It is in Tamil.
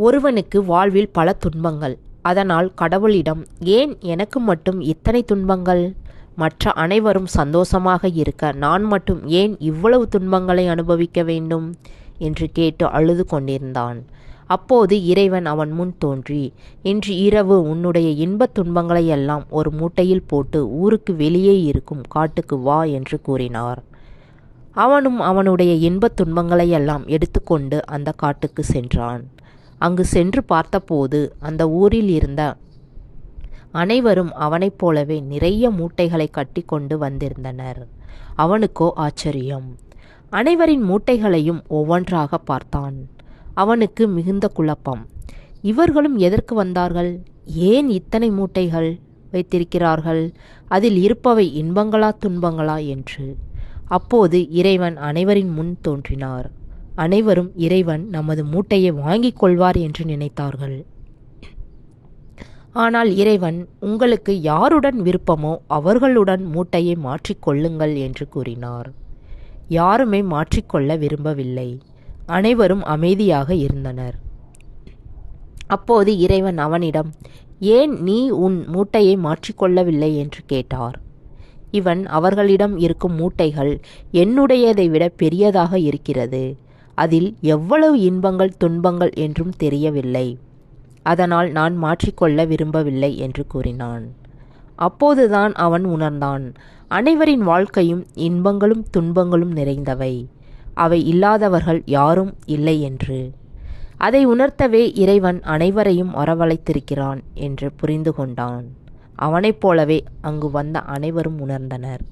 ஒருவனுக்கு வாழ்வில் பல துன்பங்கள். அதனால் கடவுளிடம் ஏன் எனக்கு மட்டும் இத்தனை துன்பங்கள்? மற்ற அனைவரும் சந்தோஷமாக இருக்க நான் மட்டும் ஏன் இவ்வளவு துன்பங்களை அனுபவிக்க வேண்டும் என்று கேட்டு அழுது கொண்டிருந்தான். அப்போது இறைவன் அவன் முன் தோன்றி இன்று இரவு உன்னுடைய இன்பத் துன்பங்களை எல்லாம் ஒரு மூட்டையில் போட்டு ஊருக்கு வெளியே இருக்கும் காட்டுக்கு வா என்று கூறினார். அவனும் அவனுடைய இன்பத் துன்பங்களை எல்லாம் எடுத்துக்கொண்டு அந்த காட்டுக்கு சென்றான். அங்கு சென்று பார்த்தபோது அந்த ஊரில் இருந்த அனைவரும் அவனைப் போலவே நிறைய மூட்டைகளை கட்டி கொண்டு வந்திருந்தனர். அவனுக்கோ ஆச்சரியம். அனைவரின் மூட்டைகளையும் ஒவ்வொன்றாக பார்த்தான். அவனுக்கு மிகுந்த குழப்பம். இவர்களும் எதற்கு வந்தார்கள்? ஏன் இத்தனை மூட்டைகள் வைத்திருக்கிறார்கள்? அதில் இருப்பவை இன்பங்களா துன்பங்களா? என்று. அப்போது இறைவன் அனைவரின் முன் தோன்றினார். அனைவரும் இறைவன் நமது மூட்டையை வாங்கிக் கொள்வார் என்று நினைத்தார்கள். ஆனால் இறைவன் உங்களுக்கு யாருடன் விருப்பமோ அவர்களுடன் மூட்டையை மாற்றிக்கொள்ளுங்கள் என்று கூறினார். யாருமே மாற்றிக்கொள்ள விரும்பவில்லை. அனைவரும் அமைதியாக இருந்தனர். அப்போது இறைவன் அவனிடம் ஏன் நீ உன் மூட்டையை மாற்றிக்கொள்ளவில்லை என்று கேட்டார். இவன் அவர்களிடம் இருக்கும் மூட்டைகள் என்னுடையதை விட பெரியதாக இருக்கிறது. அதில் எவ்வளவு இன்பங்கள் துன்பங்கள் என்றும் தெரியவில்லை. அதனால் நான் மாற்றிக்கொள்ள விரும்பவில்லை என்று கூறினான். அப்போதுதான் அவன் உணர்ந்தான். அனைவரின் வாழ்க்கையும் இன்பங்களும் துன்பங்களும் நிறைந்தவை. அவை இல்லாதவர்கள் யாரும் இல்லை என்று. அதை உணர்த்தவே இறைவன் அனைவரையும் வரவழைத்திருக்கிறான் என்று புரிந்து கொண்டான். அவனைப் போலவே அங்கு வந்த அனைவரும் உணர்ந்தனர்.